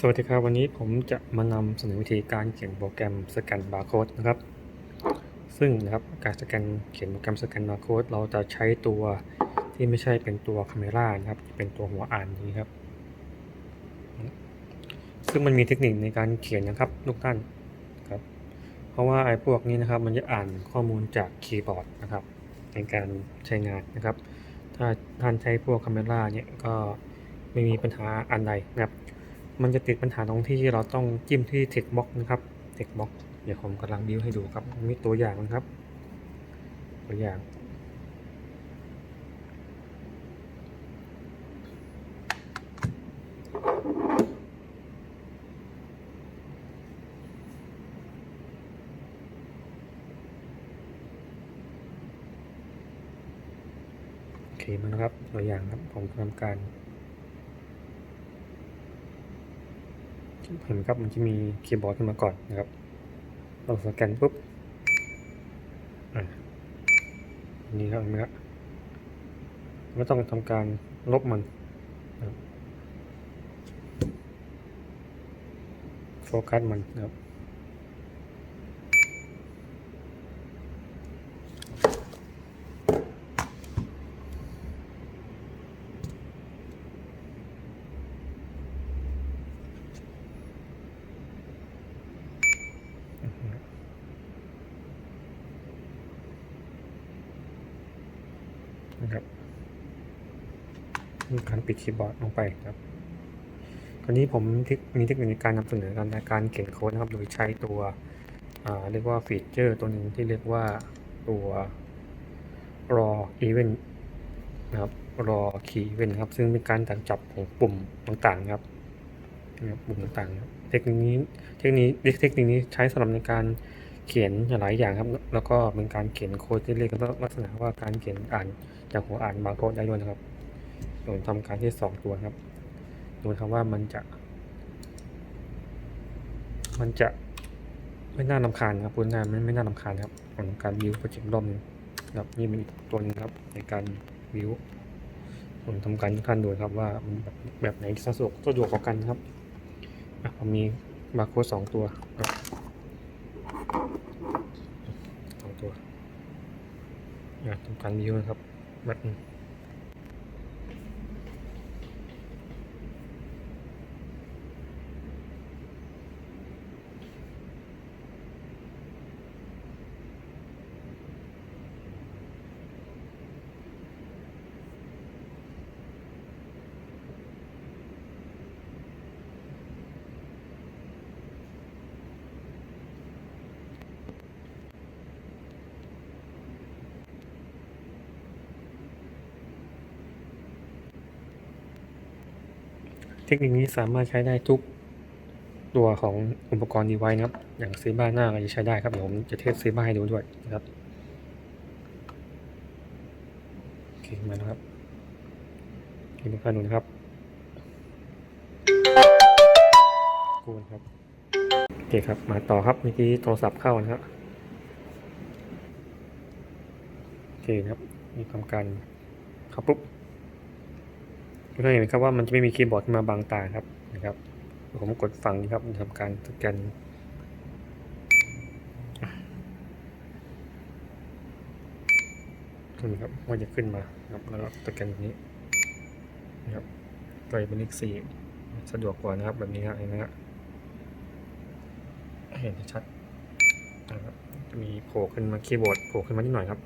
สวัสดีครับ วันนี้ผมจะมานำเสนอวิธีการเขียนโปรแกรมสแกนบาร์โค้ดนะครับ ซึ่งนะครับการสแกนเขียนโปรแกรมสแกนบาร์โค้ดเราจะใช้ตัวที่ไม่ใช่เป็นตัวคาเมรานะครับเป็นตัวหัวอ่านนี้ครับ ซึ่งมันมีเทคนิคในการเขียนนะครับทุกท่านครับ เพราะว่าไอ้พวกนี้นะครับมันจะอ่านข้อมูลจากคีย์บอร์ดนะครับ ในการใช้งานนะครับ ถ้าท่านใช้พวกคาเมราเนี่ยก็ไม่มีปัญหาอันใดนะครับ มันจะติดปัญหาตรงที่เราต้องจิ้มที่ text box นะครับ text box เดี๋ยวผมกำลังบิ้วให้ดูครับมีตัวอย่างนะครับ ตัวอย่าง โอเคมานะครับ ตัวอย่างครับผมทำการ เห็นไหมครับมันจะมีคีย์บอร์ดขึ้นมาก่อนนะครับ เราสแกนปุ๊บอะอันนี้ครับเห็นไหมครับไม่ต้องทำการลบมันนะครับโฟกัสมันนะครับนะครับ มีการปิดคีย์บอร์ดลงไปครับคราวนี้ผมมีเทคนิคในการนำเสนอการในการเขียนโค้ดนะครับ โดยใช้ตัวเรียกว่าฟีเจอร์ตัวหนึ่งที่เรียกว่าตัว raw event นะครับ raw key event ครับ ซึ่งเป็นการตัดจับของปุ่มต่างๆครับนะครับปุ่มต่างๆครับเทคนิคนี้เทคนิคเทคนิคนี้ใช้สำหรับในการเขียนหลายอย่างครับ แล้วก็เป็นการเขียนโค้ดที่เรียกลักษณะว่าการเขียนอ่านจากหัวอ่านบาร์โค้ดได้ด้วยนะครับ โดยทำการที่สองตัวครับโดยคำว่ามันจะ มันจะไม่น่ารำคาญครับพูดง่ายไม่ไม่น่ารำคาญครับของการวิวโปรเจกต์รอบนึงครับนี่เป็นอีกตัวนึงครับ ในการวิวผมทำการทุกท่านดูครับว่ามันแบบแบบไหนสะดวกสะดวกกว่ากันครับอะผมมีบาร์โค้ดสองตัวสองตัวอยากทำการวิวนะครับแบบ เทคนิคนี้สามารถใช้ได้ทุกตัวของอุปกรณ์ดีไว้นะครับ อย่างซีบ้าหน้าก็จะใช้ได้ครับ เดี๋ยวผมจะเทสซีบ้าให้ดูด้วยนะครับโอเคมาแล้วครับให้ดูกันดูนะครับกูนครับโอเคครับ มาต่อครับเมื่อกี้โทรศัพท์เข้านะครับโอเคครับ มีทำการเข้าปุ๊บ ก็เห็นไหมครับว่ามันจะไม่มีคีย์บอร์ดมาบังตาครับนะครับ ผมกดฟังนี้ครับทำการสแกนนี่ครับว่าจะขึ้นมาครับแล้วก็สแกนแบบนี้นะครับไกลเป็นเลขสี่สะดวกกว่านะครับ แบบนี้ครับเห็นไหมครับเห็นชัดนะครับจะมีโผล่ขึ้นมาคีย์บอร์ดโผล่ขึ้นมานิดหน่อยครับ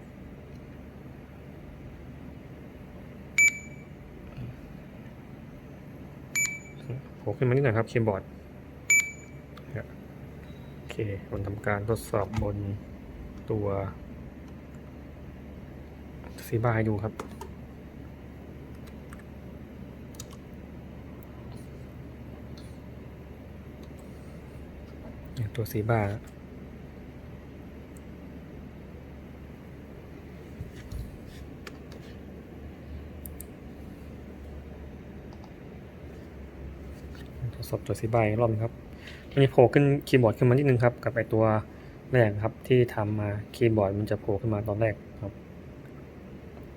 โผล่ขึ้นมานิดหน่อยครับคีย์บอร์ดโอเคผมทำการทดสอบบนตัวสีบายดูครับตัวสีบา สดจดสีใบรอบนึงครับมันมีโผล่ขึ้นคีย์บอร์ดขึ้นมานิดนึงครับ กับไอตัวแรกครับที่ทำมาคีย์บอร์ดมันจะโผล่ขึ้นมาตอนแรกครับ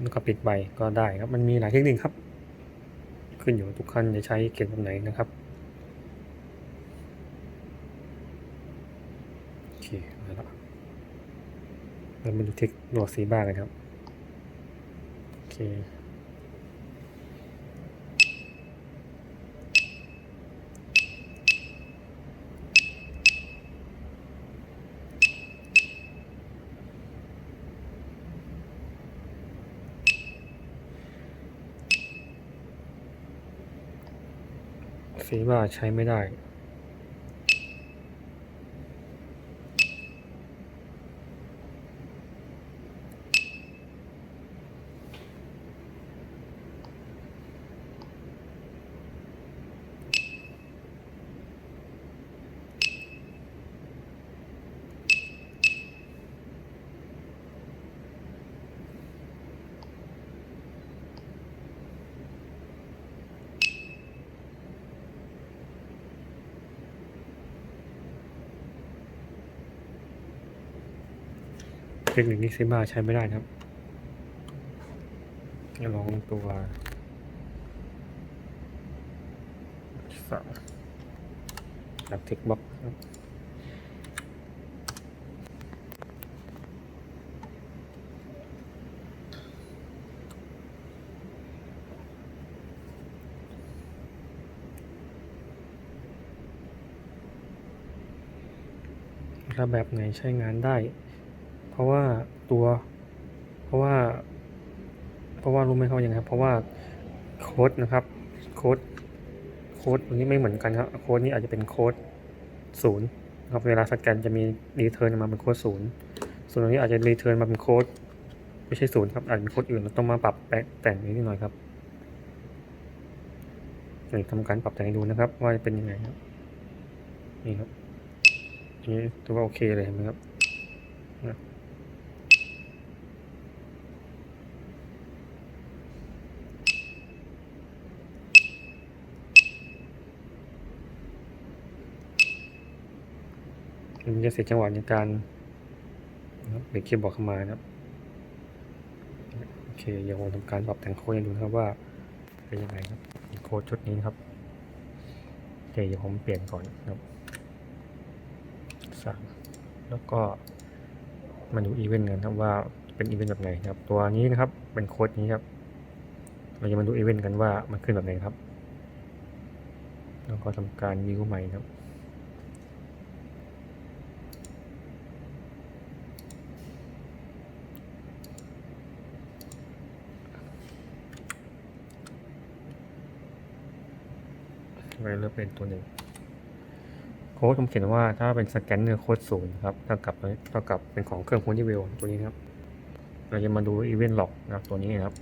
แล้วก็ปิดใบก็ได้ครับ มันมีหลายเทคนิคครับ ขึ้นอยู่ทุกขั้นจะใช้เกณฑ์แบบไหนนะครับโอเคแล้วเรามาดูเทคโหลดสีบ้างกันครับโอเค สีว่าใช้ไม่ได้ เทคนิคนี้ซิมาใช้ไม่ได้นะครับจะลองตัวสามแบบเทคบ็อกครับแล้วแบบไหนใช้งานได้ เพราะว่าตัว เพราะว่า เพราะว่ารู้ไหมเขายังไงครับ เพราะว่าโค้ดนะครับโค้ดโค้ดตัวนี้ไม่เหมือนกันครับโค้ดนี้อาจจะเป็นโค้ดศูนย์ครับเวลาสแกนจะมีรีเทิร์นมาเป็นโค้ดศูนย์ส่วนตรงนี้อาจจะรีเทิร์นมาเป็นโค้ดไม่ใช่ศูนย์ครับอาจจะเป็นโค้ดอื่นเราต้องมาปรับแต่งนิดหน่อยครับเดี๋ยวทำการปรับแต่งดูนะครับ ว่าจะเป็นยังไงครับนี่ครับนนี้ถือว่าโอเคเลยเห็นไหมครับ มันจะเสียจังหวะในการนะคเบรกคีย์บอร์ดเข้ามานะครับโอเคเดี๋ยวผมทำการปรับแต่งโค้ดให้ดูนะครับว่าเป็นยังไงครับโค้ดชุดนี้นะครับโอเคเดี๋ยวผมเปลี่ยนก่อนนะครับสามแล้วก็มาดูอีเวนต์กันครับว่าเป็นอีเวนต์แบบไหนนะครับ ตัวนี้นะครับเป็นโค้ดนี้ครับเราจะมาดูอีเวนต์กันว่ามันขึ้นแบบไหนครับ แล้วก็ทำการวิวใหม่นะครับ เลือกเป็นตัวหนึ่งโค้ดผมเขียนว่าถ้าเป็นสแกนเนอร์โค้ดศูนย์ครับเท่ากับเท่ากับเป็นของเครื่องโค้ดที่เวลตัวนี้ครับ เราจะมาดูอีเวนต์หลอกนะครับตัวนี้นะครับ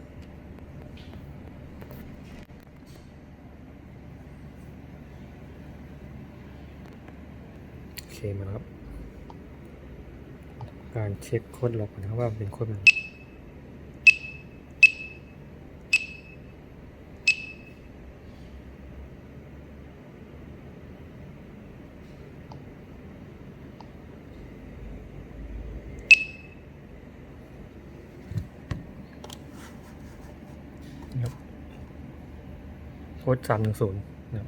โอเคมาครับ การเช็คโค้ดหลอกนะครับว่าเป็นโค้ดอะไร โค้ดสามหนึ่งศูนย์นะ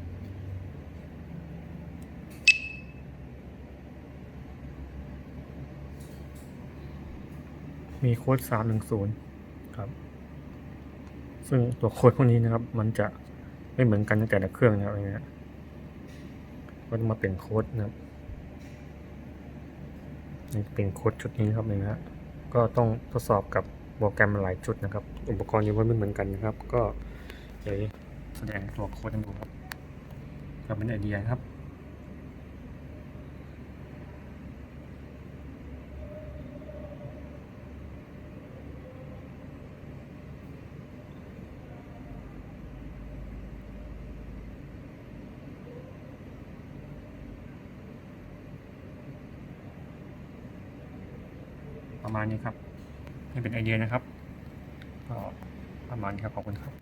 มีโค้ดสามหนึ่งศูนย์ครับ ซึ่งตัวโค้ดพวกนี้นะครับ มันจะไม่เหมือนกันในแต่ละเครื่องนะครับอย่างเงี้ยก็มาเป็นโค้ดนะครับนี่เป็นโค้ดชุดนี้ครับเนี่ยนะฮะก็ต้องทดสอบกับโปรแกรมหลายชุดนะครับ อุปกรณ์ยังไม่เหมือนกันนะครับ ก็เดี๋ยว ดงตัวโค้ดให้ดูครับก็เป็นไอเดียครับประมาณนี้ครับนี่เป็นไอเดียนะครับก็ประมาณนี้ครับขอบคุณครับ